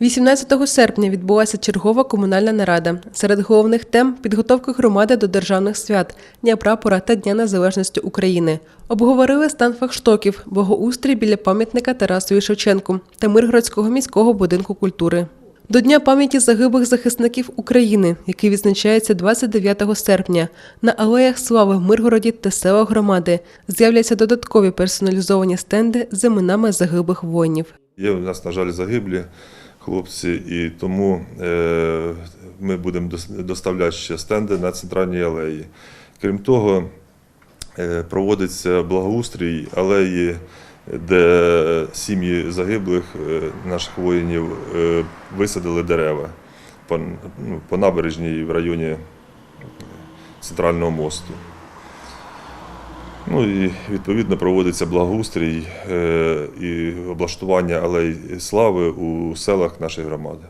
18 серпня відбулася чергова комунальна нарада. Серед головних тем підготовка громади до державних свят Дня прапора та Дня Незалежності України. Обговорили стан флагштоків, благоустрій біля пам'ятника Тарасові Шевченку та Миргородського міського будинку культури. До Дня пам'яті загиблих захисників України, який відзначається 29 серпня, на алеях Слави в Миргороді та селах громади з'являться додаткові персоналізовані стенди з іменами загиблих воїнів. Є у нас, на жаль, загиблі хлопці, і тому е, ми будемо доставляти ще стенди на центральній алеї. Крім того, е, проводиться благоустрій алеї, де сім'ї загиблих е, наших воїнів висадили дерева ну, по набережній в районі центрального мосту. Ну і відповідно проводиться благоустрій е, і облаштування алей слави у селах нашої громади.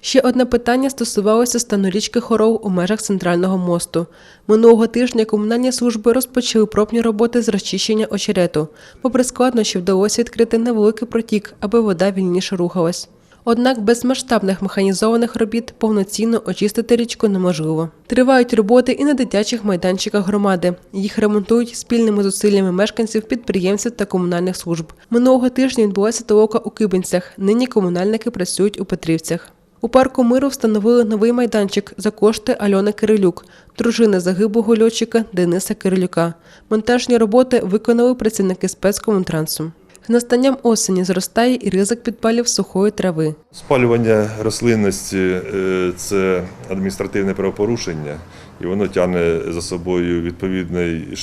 Ще одне питання стосувалося стану річки Хорол у межах центрального мосту. Минулого тижня комунальні служби розпочали пробні роботи з розчищення очерету. Попри складнощі, вдалося відкрити невеликий протік, аби вода вільніше рухалась. Однак без масштабних механізованих робіт повноцінно очистити річку неможливо. Тривають роботи і на дитячих майданчиках громади. Їх ремонтують спільними зусиллями мешканців, підприємців та комунальних служб. Минулого тижня відбулася толока у Кибинцях. Нині комунальники працюють у Петрівцях. У парку миру встановили новий майданчик за кошти Альони Кирилюк, дружини загиблого льотчика Дениса Кирилюка. Монтажні роботи виконали працівники спецкомунтрансу. З настанням осені зростає і ризик підпалів сухої трави. Спалювання рослинності е, це адміністративне правопорушення, і воно тягне за собою відповідний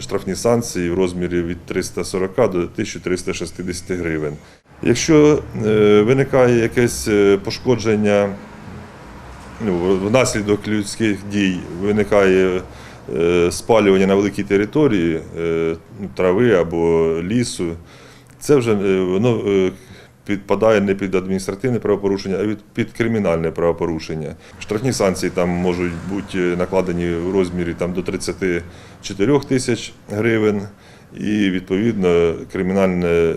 штрафні санкції в розмірі від 340 до 1360 гривень. Якщо е, виникає якесь е, пошкодження ну, внаслідок людських дій, виникає спалювання на великій території ну, трави або лісу, це вже е, воно е, підпадає не під адміністративне правопорушення, а під кримінальне правопорушення. Штрафні санкції там можуть бути накладені в розмірі там, до 34 тисяч гривень, і відповідно кримінальне е,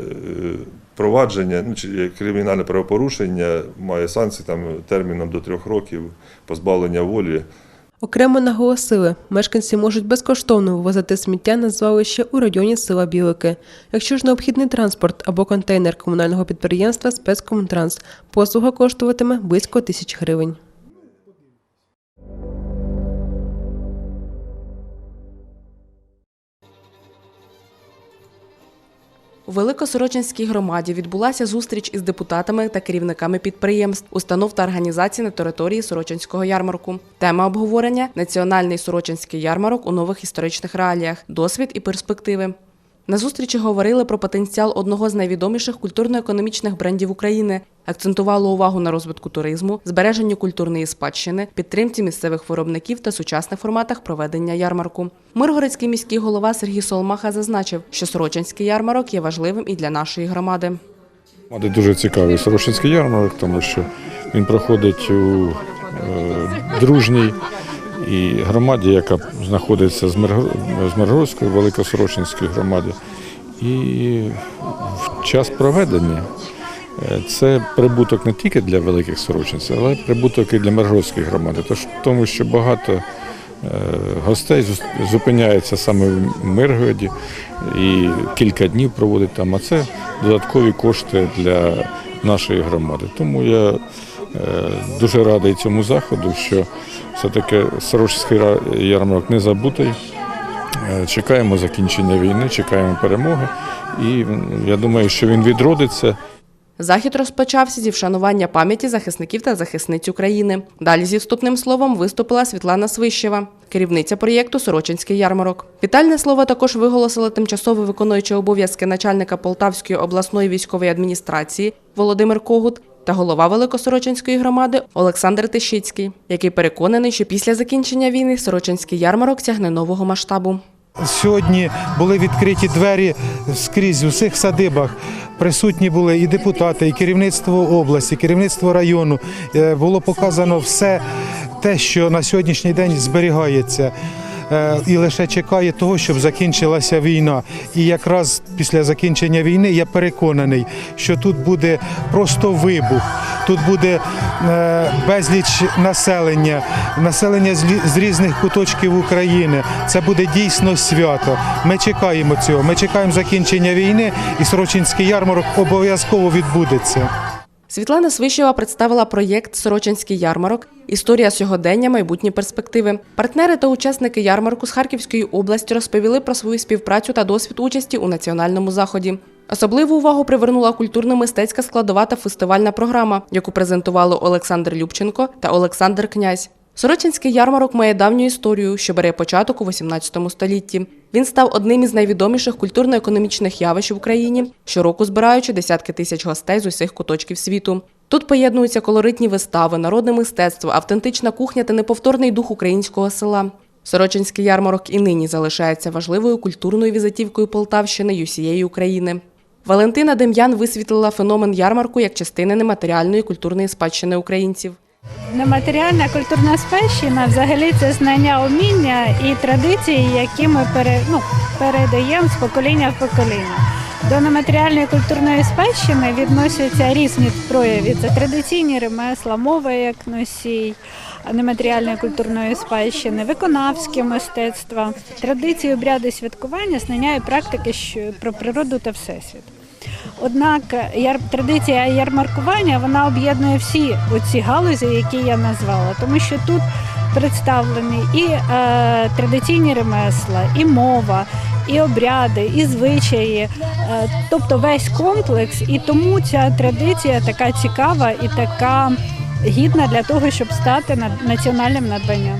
провадження, ну, чи кримінальне правопорушення має санкції там, терміном до трьох років позбавлення волі. Окремо наголосили, мешканці можуть безкоштовно вивозити сміття на звалище у районі села Білики. Якщо ж необхідний транспорт або контейнер комунального підприємства спецкомтранс, послуга коштуватиме близько тисяч гривень. У Великосорочинській громаді відбулася зустріч із депутатами та керівниками підприємств, установ та організацій на території Сорочинського ярмарку. Тема обговорення національний Сорочинський ярмарок у нових історичних реаліях, досвід і перспективи. На зустрічі говорили про потенціал одного з найвідоміших культурно-економічних брендів України, акцентували увагу на розвитку туризму, збереженню культурної спадщини, підтримці місцевих виробників та сучасних форматах проведення ярмарку. Миргородський міський голова Сергій Соломаха зазначив, що Сорочинський ярмарок є важливим і для нашої громади. Мати дуже цікавий Сорочинський ярмарок, тому що він проходить у е, дружній і громаді, яка знаходиться з Мирго- з Миргородської, Великосорочинської громади. І в час проведення е, це прибуток не тільки для великих сорочинців, але прибуток і для Миргородської громади. Тож тому, що багато е, гостей зупиняється саме в Миргороді і кілька днів проводить там. А це додаткові кошти для нашої громади. Тому я дуже радий цьому заходу, що все-таки Сорочинський ра- ярмарок не забутий. Е, Чекаємо закінчення війни, чекаємо перемоги. І я думаю, що він відродиться Захід розпочався зі вшанування пам'яті захисників та захисниць України. Далі зі вступним словом виступила Світлана Свищева, керівниця проєкту Сорочинський ярмарок. Вітальне слово також виголосила тимчасово виконуючи обов'язки начальника Полтавської обласної військової адміністрації Володимир Когут та голова Великосорочинської громади Олександр Тищицький, який переконаний, що після закінчення війни Сорочинський ярмарок сягне нового масштабу. Сьогодні були відкриті двері скрізь у всіх садибах. Присутні були і депутати, і керівництво області, керівництво району. Е, Було показано все те, що на сьогоднішній день зберігається. Е, І лише чекає того, щоб закінчилася війна. І якраз після закінчення війни я переконаний, що тут буде просто вибух, тут буде е, безліч населення, населення з різних куточків України. Це буде дійсно свято. Ми чекаємо цього. Ми чекаємо закінчення війни, і Сорочинський ярмарок обов'язково відбудеться. Світлана Свищева представила проєкт Сорочинський ярмарок. Історія сьогодення, майбутні перспективи. Партнери та учасники ярмарку з Харківської області розповіли про свою співпрацю та досвід участі у національному заході. Особливу увагу привернула культурно-мистецька складова та фестивальна програма, яку презентували Олександр Любченко та Олександр Князь. Сорочинський ярмарок має давню історію, що бере початок у XVIII столітті. Він став одним із найвідоміших культурно-економічних явищ в Україні, щороку збираючи десятки тисяч гостей з усіх куточків світу. Тут поєднуються колоритні вистави, народне мистецтво, автентична кухня та неповторний дух українського села. Сорочинський ярмарок і нині залишається важливою культурною візитівкою Полтавщини й усієї України. Валентина Дем'ян висвітлила феномен ярмарку як частини нематеріальної культурної спадщини українців. Нематеріальна культурна спадщина взагалі це знання, уміння і традиції, які ми пере, ну, передаємо з покоління в покоління. До нематеріальної культурної спадщини відносяться різні прояви. Це традиційні ремесла, мова як носій нематеріальної культурної спадщини, виконавське мистецтво, традиції, обряди святкування, знання і практики про природу та всесвіт. Однак яр... традиція ярмаркування вона об'єднує всі оці галузі, які я назвала, тому що тут представлені і е, традиційні ремесла, і мова, і обряди, і звичаї, е, тобто весь комплекс. І тому ця традиція така цікава і така гідна для того, щоб стати національним надбанням.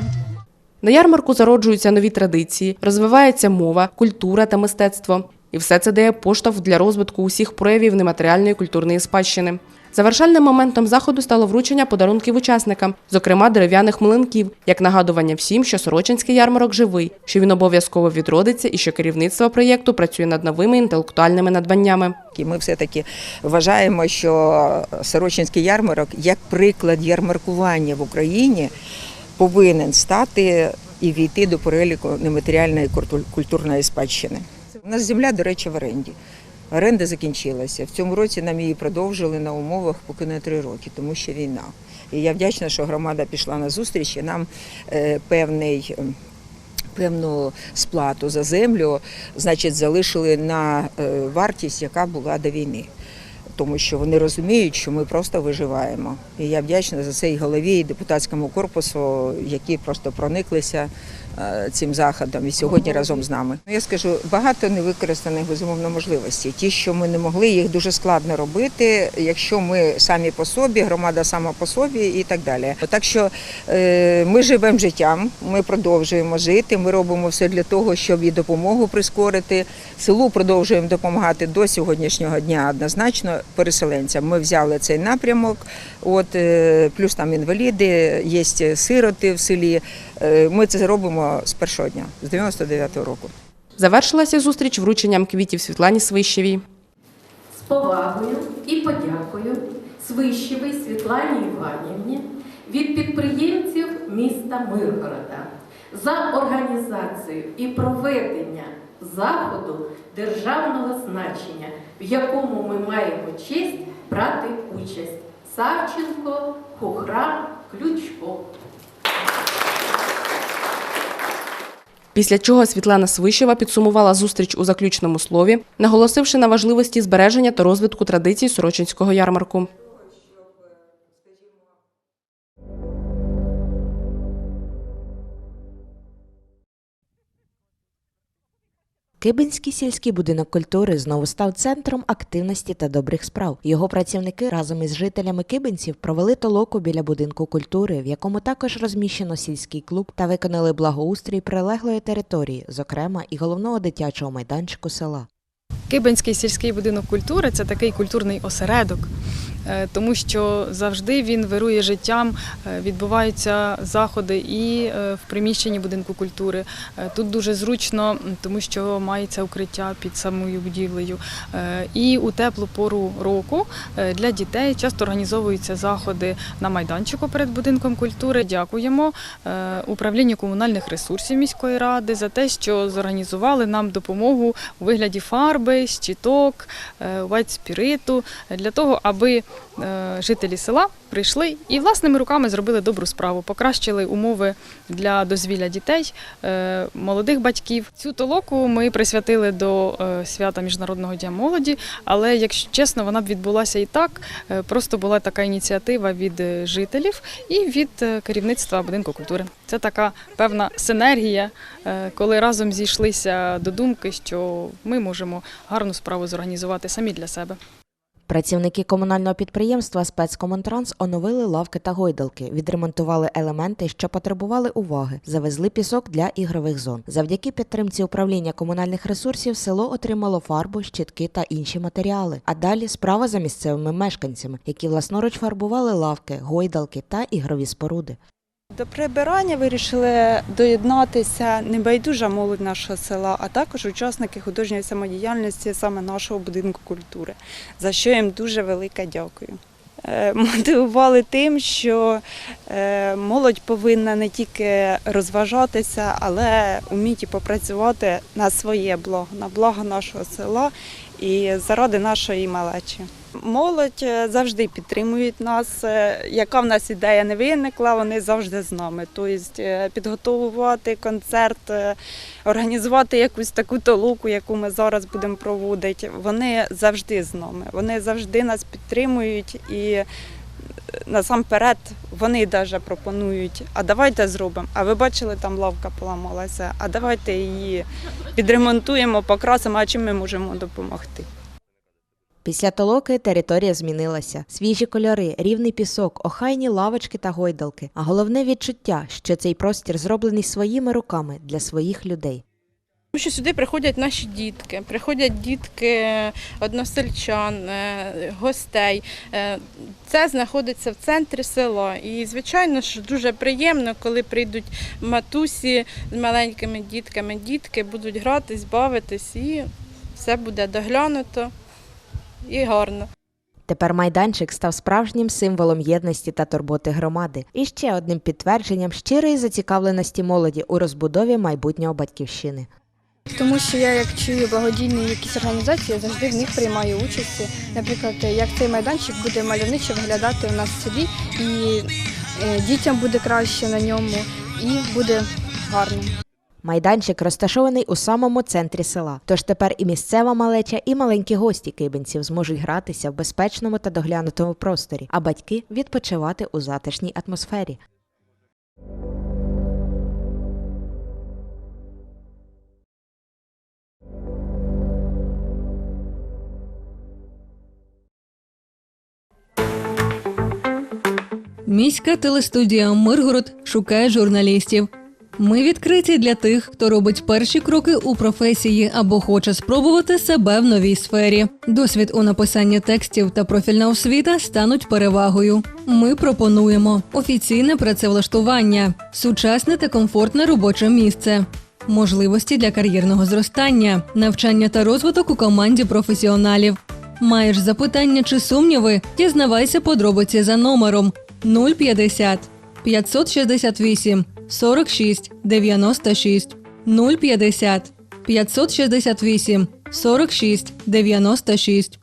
На ярмарку зароджуються нові традиції, розвивається мова, культура та мистецтво. І все це дає поштовх для розвитку усіх проявів нематеріальної культурної спадщини. Завершальним моментом заходу стало вручення подарунків учасникам, зокрема дерев'яних млинків, як нагадування всім, що Сорочинський ярмарок живий, що він обов'язково відродиться і що керівництво проєкту працює над новими інтелектуальними надбаннями. І ми все-таки вважаємо, що Сорочинський ярмарок як приклад ярмаркування в Україні повинен стати і війти до переліку нематеріальної культу- культурної спадщини. У нас земля, до речі, в оренді. Оренда закінчилася. В цьому році нам її продовжили на умовах поки на три роки, тому що війна. І я вдячна, що громада пішла на зустріч і нам е, певний. ем, Певну сплату за землю, значить, залишили на е, вартість, яка була до війни. Тому що вони розуміють, що ми просто виживаємо. І я вдячна за це і голові, і депутатському корпусу, які просто прониклися цим заходом і сьогодні разом з нами. Ну, Я скажу, багато невикористаних безумовно можливостей. Ті, що ми не могли, їх дуже складно робити, якщо ми самі по собі, громада сама по собі і так далі. Так що е, ми живемо життям, ми продовжуємо жити. Ми робимо все для того, щоб і допомогу прискорити. Селу продовжуємо допомагати до сьогоднішнього дня однозначно переселенцям. Ми взяли цей напрямок. От е, плюс там інваліди, є сироти в селі. Е, Ми це робимо з першого дня, з 99-го року. Завершилася зустріч врученням квітів Світлані Свищевій. з повагою і подякою Свищевій Світлані Іванівні від підприємців міста Миргорода за організацію і проведення заходу державного значення, в якому ми маємо честь брати участь. Савченко, Хухра, Ключко. Після чого Світлана Свищева підсумувала зустріч у заключному слові, наголосивши на важливості збереження та розвитку традицій Сорочинського ярмарку. Кибинський сільський будинок культури знову став центром активності та добрих справ. Його працівники разом із жителями Кибинців провели толоку біля будинку культури, в якому також розміщено сільський клуб та виконали благоустрій прилеглої території, зокрема і головного дитячого майданчику села. Кибинський сільський будинок культури це такий культурний осередок, тому що завжди він вирує життям, е, відбуваються заходи і е, в приміщенні будинку культури. Е, Тут дуже зручно, тому що мається укриття під самою будівлею. Е, І у теплу пору року е, для дітей часто організовуються заходи на майданчику перед будинком культури. Дякуємо е, управлінню комунальних ресурсів міської ради за те, що зорганізували нам допомогу у вигляді фарби, щиток, вайт-спіриту для того, аби е, жителі села прийшли і власними руками зробили добру справу, покращили умови для дозвілля дітей, е, молодих батьків. Цю толоку ми присвятили до е, свята Міжнародного дня молоді, але якщо чесно, вона б відбулася і так. Е, Просто була така ініціатива від е, жителів і від е, керівництва будинку культури. Це така певна синергія, е, коли разом зійшлися до думки, що ми можемо гарну справу зорганізувати самі для себе. Працівники комунального підприємства спецкомунтранс оновили лавки та гойдалки, відремонтували елементи, що потребували уваги, завезли пісок для ігрових зон. Завдяки підтримці управління комунальних ресурсів село отримало фарбу, щитки та інші матеріали. А далі справа за місцевими мешканцями, які власноруч фарбували лавки, гойдалки та ігрові споруди. До прибирання вирішили доєднатися небайдужа молодь нашого села, а також учасники художньої самодіяльності саме нашого будинку культури, за що їм дуже велике дякую. Е, Мотивували тим, що е, молодь повинна не тільки розважатися, але вміти попрацювати на своє благо, на благо нашого села і заради нашої малечі. Молодь е, завжди підтримують нас. е, Яка в нас ідея не виникла, вони завжди з нами. Тобто е, підготовувати концерт, організувати якусь таку толоку, яку ми зараз будемо проводити. Вони завжди з нами. Вони завжди нас підтримують і насамперед вони навіть пропонують, а давайте зробимо. А ви бачили, там лавка поламалася, а давайте її підремонтуємо, покрасимо, а чим ми можемо допомогти. Після толоки територія змінилася. Свіжі кольори, рівний пісок, охайні лавочки та гойдалки. А головне відчуття, що цей простір зроблений своїми руками для своїх людей. Тому що сюди приходять наші дітки, приходять дітки односельчан, е, гостей. Е, Це знаходиться в центрі села. І, звичайно ж, дуже приємно, коли прийдуть матусі з маленькими дітками. Дітки будуть гратись, бавитись, і все буде доглянуто і гарно. Тепер майданчик став справжнім символом єдності та турботи громади і ще одним підтвердженням щирої зацікавленості молоді у розбудові майбутнього батьківщини. Тому що я як чую благодійні якісь організації, я завжди в них приймаю участь. Наприклад, як цей майданчик буде мальовниче виглядати у нас в селі, і е, дітям буде краще на ньому, і буде гарно. Майданчик розташований у самому центрі села. Тож тепер і місцева малеча, і маленькі гості кибенців зможуть гратися в безпечному та доглянутому просторі, а батьки відпочивати у затишній атмосфері. Міська телестудія Миргород шукає журналістів. Ми відкриті для тих, хто робить перші кроки у професії або хоче спробувати себе в новій сфері. Досвід у написанні текстів та профільна освіта стануть перевагою. Ми пропонуємо офіційне працевлаштування, сучасне та комфортне робоче місце. Можливості для кар'єрного зростання, навчання та розвиток у команді професіоналів. Маєш запитання чи сумніви? Дізнавайся подробиці за номером 050 568 46 96 050 568 46 96